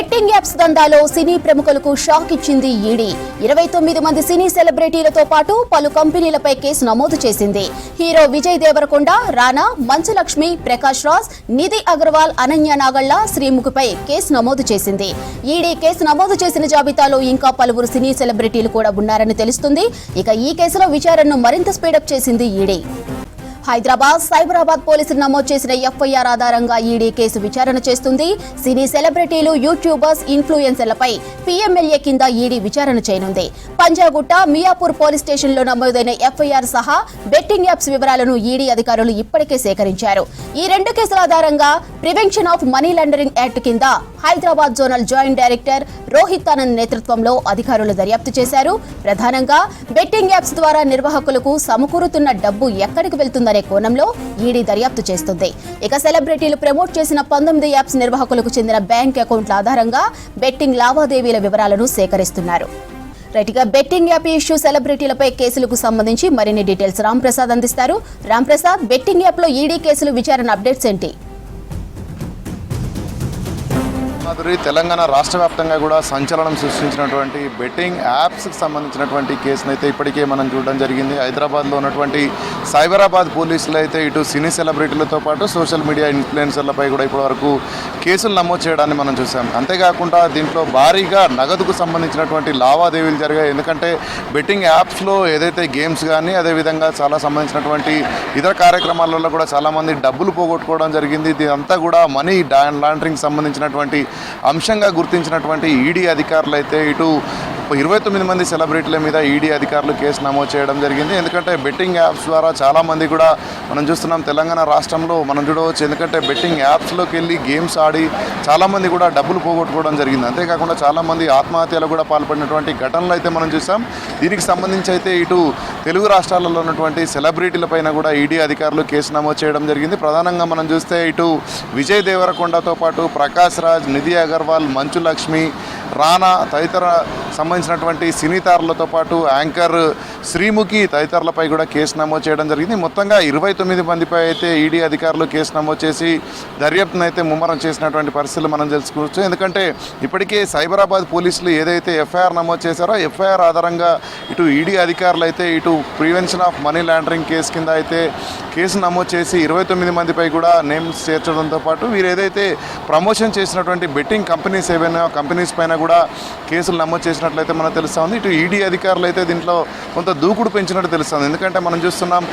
Betting apps దందాలో సినీ ప్రముఖులకు shock ఇచ్చింది ED. ఇరవై తొమ్మిది మంది సినీ సెలబ్రిటీలతో పాటు పలు కంపెనీలపై కేసు నమోదు చేసింది. హీరో విజయ్ దేవరకొండ రానా మంచులక్ష్మి ప్రకాష్ రాజ్ నిధి అగర్వాల్ అనన్య నాగళ్ళ శ్రీముఖిపై కేసు నమోదు చేసింది. ఈడీ కేసు నమోదు చేసిన జాబితాలో ఇంకా పలువురు సినీ సెలబ్రిటీలు కూడా ఉన్నారని తెలుస్తుంది. ఇక ఈ కేసులో విచారణను మరింత స్పీడప్ చేసింది ఈడీ. హైదరాబాద్ సైబరాబాద్ పోలీసులు నమోదు చేసిన ఎఫ్ఐఆర్ ఆధారంగా ఈడీ కేసు విచారణ చేస్తుంది. సినీ సెలబ్రిటీలు యూట్యూబర్స్ ఇన్ఫ్లుయెన్సర్లపై పీఎంఎల్ఏ కింద ఈడీ విచారణ చేయనుంది. పంజాగుట్ట మియాపూర్ పోలీస్ స్టేషన్లో నమోదైన ఎఫ్ఐఆర్ సహా బెట్టింగ్ యాప్స్ వివరాలను ఈడీ అధికారులు ఇప్పటికే సేకరించారు. ఈ రెండు కేసుల ఆధారంగా prevention of money laundering act కింద Hyderabad zonal joint director Rohit Anand నేతృత్వంలో అధికారులు దర్యాప్తు చేశారు. ప్రధానంగా బెట్టింగ్ యాప్స్ ద్వారా నిర్వాహకులకు సమకూరుతున్న డబ్బు ఎక్కడికి వెళ్తుందనే కోణంలో ఈడీ దర్యాప్తు చేస్తుంది. ఇక సెలబ్రిటీలు ప్రమోట్ చేసిన పంతొమ్మిది యాప్స్ నిర్వాహకులకు చెందిన బ్యాంక్ అకౌంట్ల ఆధారంగా బెట్టింగ్ లావాదేవీల వివరాలను సేకరిస్తున్నారు. రైట్గా బెట్టింగ్ యాప్ ఇష్యూ సెలబ్రిటీలపై కేసులకు సంబంధించి మరిన్ని డీటెయిల్స్ రామ్ ప్రసాద్ అందిస్తారు. రామ్ ప్రసాద్ బెట్టింగ్ యాప్లో ఈడీ కేసులు విచారణ అప్డేట్స్ ఏంటి? మాధురి తెలంగాణ రాష్ట్ర వ్యాప్తంగా కూడా సంచలనం సృష్టించినటువంటి బెట్టింగ్ యాప్స్కి సంబంధించినటువంటి కేసును అయితే ఇప్పటికే మనం చూడడం జరిగింది. హైదరాబాద్లో ఉన్నటువంటి సైబరాబాద్ పోలీసులు అయితే ఇటు సినీ సెలబ్రిటీలతో పాటు సోషల్ మీడియా ఇన్ఫ్లుయెన్సర్లపై కూడా ఇప్పటివరకు కేసులు నమోదు చేయడాన్ని మనం చూసాం అంతేకాకుండా దీంట్లో భారీగా నగదుకు సంబంధించినటువంటి లావాదేవీలు జరిగాయి. ఎందుకంటే బెట్టింగ్ యాప్స్లో ఏదైతే గేమ్స్ కానీ అదేవిధంగా చాలా సంబంధించినటువంటి ఇతర కార్యక్రమాలలో కూడా చాలామంది డబ్బులు పోగొట్టుకోవడం జరిగింది. ఇదంతా కూడా మనీ లాండరింగ్ సంబంధించినటువంటి అంశంగా గుర్తించినటువంటి ఈడీ అధికారులు అయితే ఇటు ఇరవై తొమ్మిది మంది సెలబ్రిటీల మీద ఈడీ అధికారులు కేసు నమోదు చేయడం జరిగింది. ఎందుకంటే బెట్టింగ్ యాప్స్ ద్వారా చాలామంది కూడా మనం చూస్తున్నాం తెలంగాణ రాష్ట్రంలో మనం చూడవచ్చు. ఎందుకంటే బెట్టింగ్ యాప్స్లోకి వెళ్ళి గేమ్స్ ఆడి చాలామంది కూడా డబ్బులు పోగొట్టుకోవడం జరిగింది. అంతేకాకుండా చాలామంది ఆత్మహత్యలు కూడా పాల్పడినటువంటి ఘటనలు అయితే మనం చూసాం. దీనికి సంబంధించి అయితే ఇటు తెలుగు రాష్ట్రాలలో ఉన్నటువంటి సెలబ్రిటీల పైన కూడా ఈడీ అధికారులు కేసు నమోదు చేయడం జరిగింది. ప్రధానంగా మనం చూస్తే ఇటు విజయ్ దేవరకొండతో పాటు ప్రకాష్ రాజ్ నిధి అగర్వాల్ మంచు లక్ష్మి రానా తదితర సంబంధించినటువంటి సినీతారులతో పాటు యాంకర్ శ్రీముఖి తదితరులపై కూడా కేసు నమోదు చేయడం జరిగింది. మొత్తంగా ఇరవై తొమ్మిది మందిపై అయితే ఈడీ అధికారులు కేసు నమోదు చేసి దర్యాప్తును అయితే ముమ్మరం చేసినటువంటి పరిస్థితులు మనం తెలుసుకోవచ్చు ఎందుకంటే ఇప్పటికే సైబరాబాద్ పోలీసులు ఏదైతే ఎఫ్ఐఆర్ నమోదు చేశారో ఎఫ్ఐఆర్ ఆధారంగా ఇటు ఈడీ అధికారులు అయితే ఇటు prevention of money laundering case కింద అయితే కేసు నమోదు చేసి ఇరవై తొమ్మిది మందిపై కూడా నేమ్స్ చేర్చడంతో పాటు వీరు ఏదైతే ప్రమోషన్ చేసినటువంటి బెట్టింగ్ కంపెనీస్ ఏవైనా కంపెనీస్ పైన కూడా కేసులు నమోదు చేసినట్లయితే మనకు తెలుస్తూ ఉంది. ఇటు ఈడీ అధికారులు అయితే దీంట్లో కొంత దూకుడు పెంచినట్టు తెలుస్తుంది ఎందుకంటే మనం చూస్తున్నాం